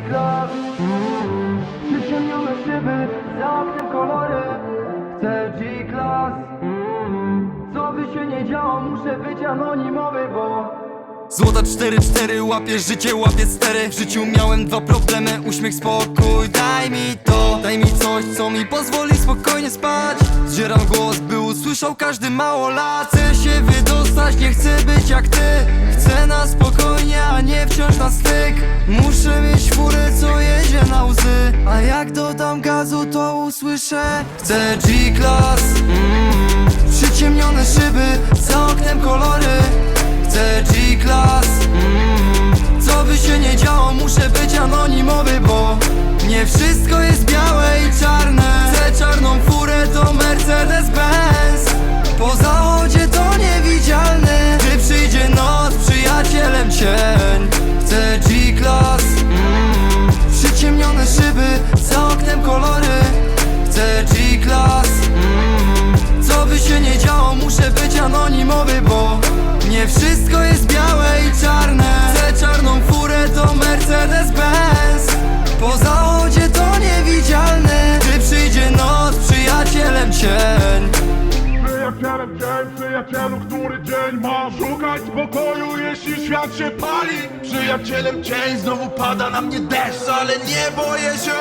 G-Class mm. Przyciemnione szyby, za oknem kolory. Chcę G-Class. Co by się nie działo, muszę być anonimowy, bo Złota 4-4, łapię życie, łapię stery. W życiu miałem dwa problemy, uśmiech, spokój Daj mi to, daj mi coś, co mi pozwoli spokojnie spać. Zdzieram głos, by usłyszał każdy mało lat. Chcę się wydostać, nie chcę być jak ty. Chcę Muszę mieć furę, co jedzie na łzy. A jak dodam gazu, to usłyszę. Chcę G-Class, mm, przyciemnione szyby, za oknem kolory. Chcę G-Class mm, Co by się nie działo, muszę być anonimowy, bo Nie wszystko jest białe jest białe i czarne. Chcę czarną furę, to Mercedes-Benz. Po zachodzie to niewidzialny Gdy przyjdzie noc, przyjacielem cień. Przyjacielem dzień, przyjacielu, który dzień mam Szukać spokoju, jeśli świat się pali. Przyjacielem dzień, znowu pada na mnie deszcz Ale nie boję się,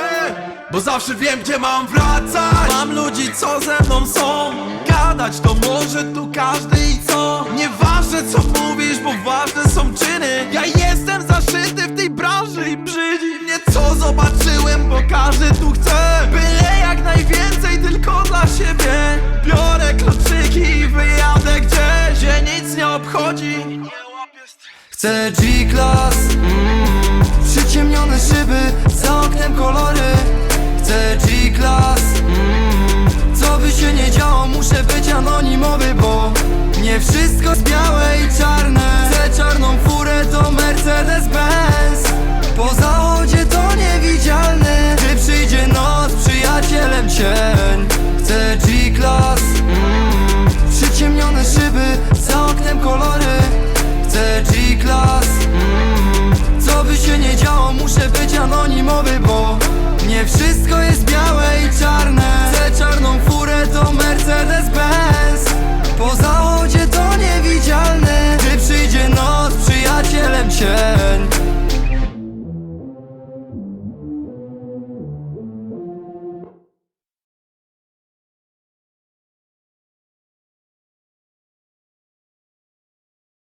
bo zawsze wiem, gdzie mam wracać. Mam ludzi, co ze mną są. Gadać to może tu każdy nie obchodzi Chcę G-Class mm, Przyciemnione szyby, za oknem kolory. Chcę G-Class mm, Co by się nie działo, muszę być anonimowy, bo Nie wszystko jest białe i czarne bo Nie wszystko jest białe